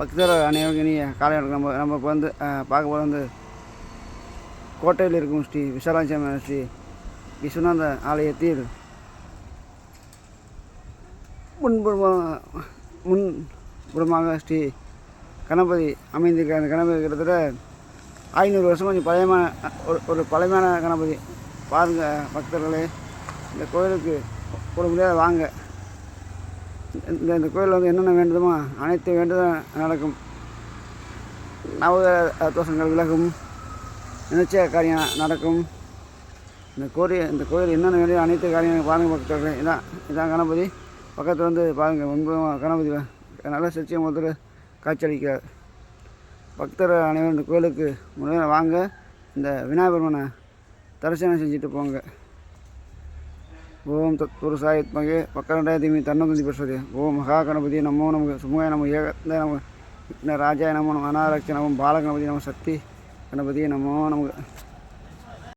பக்தர் அனைவருக்கும் இனிய காலை வணக்கம். நம்ம நம்ம இப்போ வந்து பார்க்க போகிற வந்து கோட்டையில் இருக்கும் ஸ்ரீ விசாலாட்சி ஸ்ரீ விஸ்வநாத ஆலயத்தில். முன்புறமாக முன்புறமாக ஸ்ரீ கணபதி அமைந்திருக்க அந்த கணபதி கிட்டத்தட்ட ஐநூறு வருஷம் கொஞ்சம் பழையமான ஒரு ஒரு பழமையான கணபதி. பாருங்கள் பக்தர்களே இந்த கோயிலுக்கு ஒரு முடியாத வாங்க. இந்த இந்த கோயிலில் வந்து என்னென்ன வேண்டுமோ அனைத்து வேண்டுதலும் நடக்கும். நவ தோஷங்கள் விலகும். நினைச்ச காரியம் நடக்கும். இந்த கோயில் இந்த கோயில் என்னென்ன வேண்டிய அனைத்து காரியம் பாருங்கள் பக்கத்தில் இதான் இதான் கணபதி. பக்கத்தில் வந்து பாருங்கள் முன்பு கணபதி நல்ல சிற்சியம் ஒருத்தர் காட்சியளிக்கிறார். பக்தர் அனைவரும் இந்த கோயிலுக்கு முன்னாடி வாங்க இந்த விநாயகபெருமனை தரிசனம் செஞ்சுட்டு போங்க. ஓம் தத் புருஷாய பக்கரண்டாய தீமி தன்னந்தி பிரசோதே ஓம் மகா கணபதி நமோ நமக்கு சுமய நம ஏகந்த நம விக்ன ராஜாய நமோ நம அனாரக்ஷ நம பாலகணபதி நம சக்தி கணபதி நமோ நமக்கு